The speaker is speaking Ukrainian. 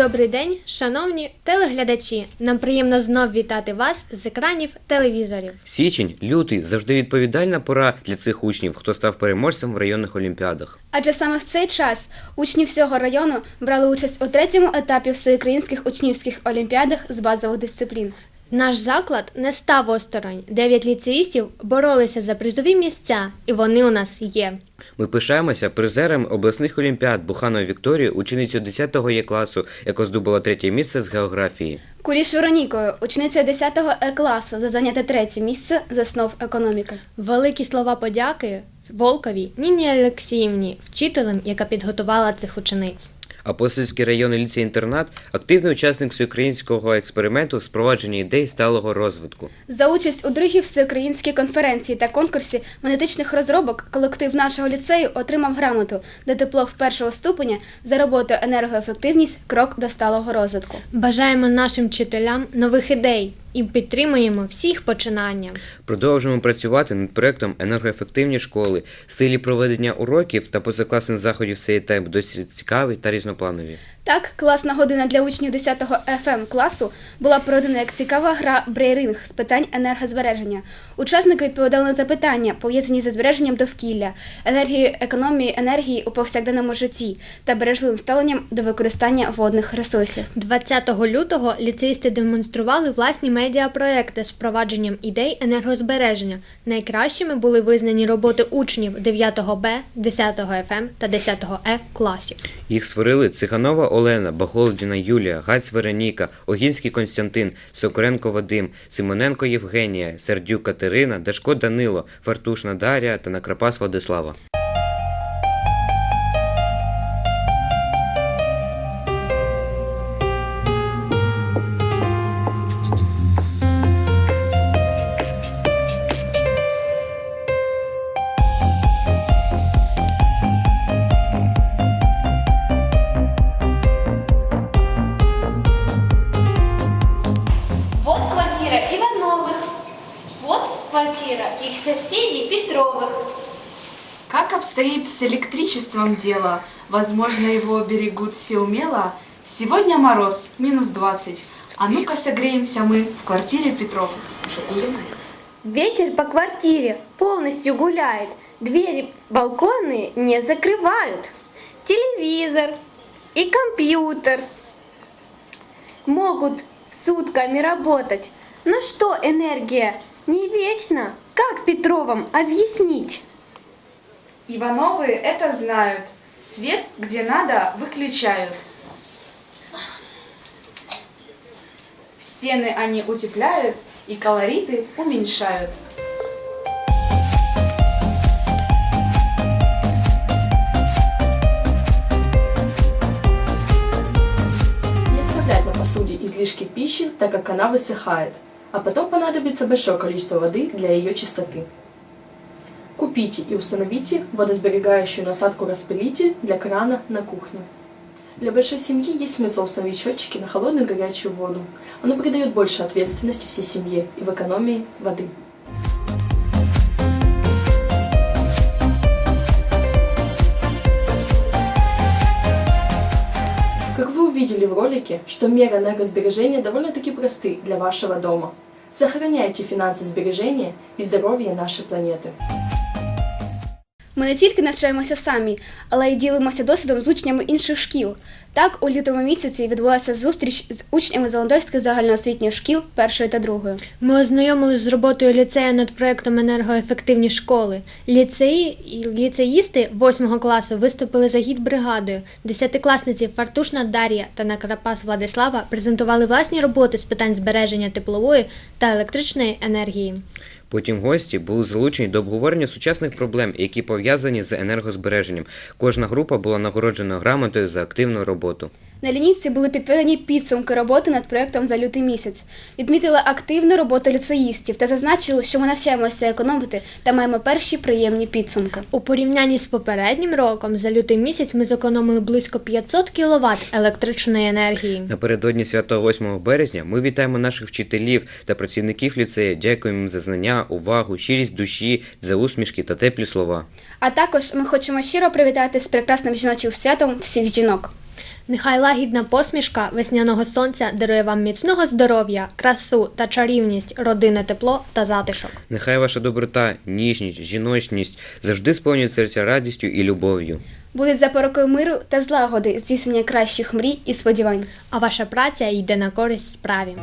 Добрий день, шановні телеглядачі. Нам приємно знов вітати вас з екранів телевізорів. Січень, лютий завжди відповідальна пора для цих учнів, хто став переможцем в районних олімпіадах. Адже саме в цей час учні всього району брали участь у третьому етапі всеукраїнських учнівських олімпіадах з базових дисциплін. Наш заклад не став осторонь. Дев'ять ліцеїстів боролися за призові місця, і вони у нас є. Ми пишаємося призерами обласних олімпіад Буханової Вікторії, ученицю 10 Є класу, яка здобула третє місце з географії. Куліш Веронікою, ученицею 10 Е класу за зайняте третє місце з основ економіки. Великі слова подяки Волковій Ніні Олексіївні, вчителем, яка підготувала цих учениць. Апостольський районний ліцей-інтернат активний учасник всеукраїнського експерименту з впровадження ідей сталого розвитку. За участь у другій всеукраїнській конференції та конкурсі монетичних розробок колектив нашого ліцею отримав грамоту де диплом першого ступеня за роботу енергоефективність крок до сталого розвитку. Бажаємо нашим вчителям нових ідей і підтримуємо всі їх починання. Продовжуємо працювати над проектом енергоефективні школи. Стилі проведення уроків та позакласних заходів цей етап досить цікаві та різнопланові. Так, класна година для учнів 10-го ФМ класу була проведена як цікава гра Брейринг з питань енергозбереження. Учасники відповідали на запитання, пов'язані зі збереженням довкілля, енергією економії енергії у повсякденному житті та бережливим ставленням до використання водних ресурсів. 20 лютого ліцеїсти демонстрували власні медіапроекти з впровадженням ідей енергозбереження. Найкращими були визнані роботи учнів 9 Б, 10 ФМ та 10 Е класів. Їх створили Циганова Олена, Бахолдіна Юлія, Гаць Вероніка, Огінський Константин, Сокоренко Вадим, Симоненко Євгенія, Сердюк Катерина, Дашко Данило, Фартушна Дар'я та Накрапас Владислава. Квартира их соседей Петровых. Как обстоит с электричеством дело? Возможно, его берегут все умело. Сегодня мороз, минус 20. А ну-ка согреемся мы в квартире Петровых. Ветер по квартире полностью гуляет. Двери балконы не закрывают. Телевизор и компьютер могут сутками работать. Но что энергия не вечна? Как Петровым объяснить? Ивановы это знают. Свет, где надо, выключают. Стены они утепляют и колориты уменьшают. Не оставлять на посуде излишки пищи, так как она высыхает, а потом понадобится большое количество воды для ее чистоты. Купите и установите водосберегающую насадку-распылитель для крана на кухне. Для большой семьи есть смысл установить счетчики на холодную и горячую воду. Оно придает больше ответственности всей семье и в экономии воды. увидели в ролике, что меры энергосбережения довольно-таки просты для вашего дома. Сохраняйте финансы сбережения и здоровье нашей планеты. Ми не тільки навчаємося самі, але й ділимося досвідом з учнями інших шкіл. Так, у лютому місяці відбулася зустріч з учнями Золотовських загальноосвітніх шкіл першої та другої. Ми ознайомились з роботою ліцею над проектом енергоефективні школи. Ліцеї і ліцеїсти 8 класу виступили за гід бригадою. Десятикласниці Фартушна Дар'я та Накрапас Владислава презентували власні роботи з питань збереження теплової та електричної енергії. Потім гості були залучені до обговорення сучасних проблем, які пов'язані з енергозбереженням. Кожна група була нагороджена грамотою за активну роботу. На лінійці були підведені підсумки роботи над проектом за лютий місяць. Відмітили активну роботу ліцеїстів та зазначили, що ми навчаємося економити та маємо перші приємні підсумки. У порівнянні з попереднім роком за лютий місяць ми зекономили близько 500 кВт електричної енергії. Напередодні святого 8 березня ми вітаємо наших вчителів та працівників ліцею. Дякуємо за знання, увагу, щирість душі, за усмішки та теплі слова. А також ми хочемо щиро привітати з прекрасним жіночим святом всіх жінок. Нехай лагідна посмішка весняного сонця дарує вам міцного здоров'я, красу та чарівність, родинне тепло та затишок. Нехай ваша доброта, ніжність, жіночність завжди сповнюють серця радістю і любов'ю. Будуть запорокою миру та злагоди, здійснення кращих мрій і сподівань. А ваша праця йде на користь справі.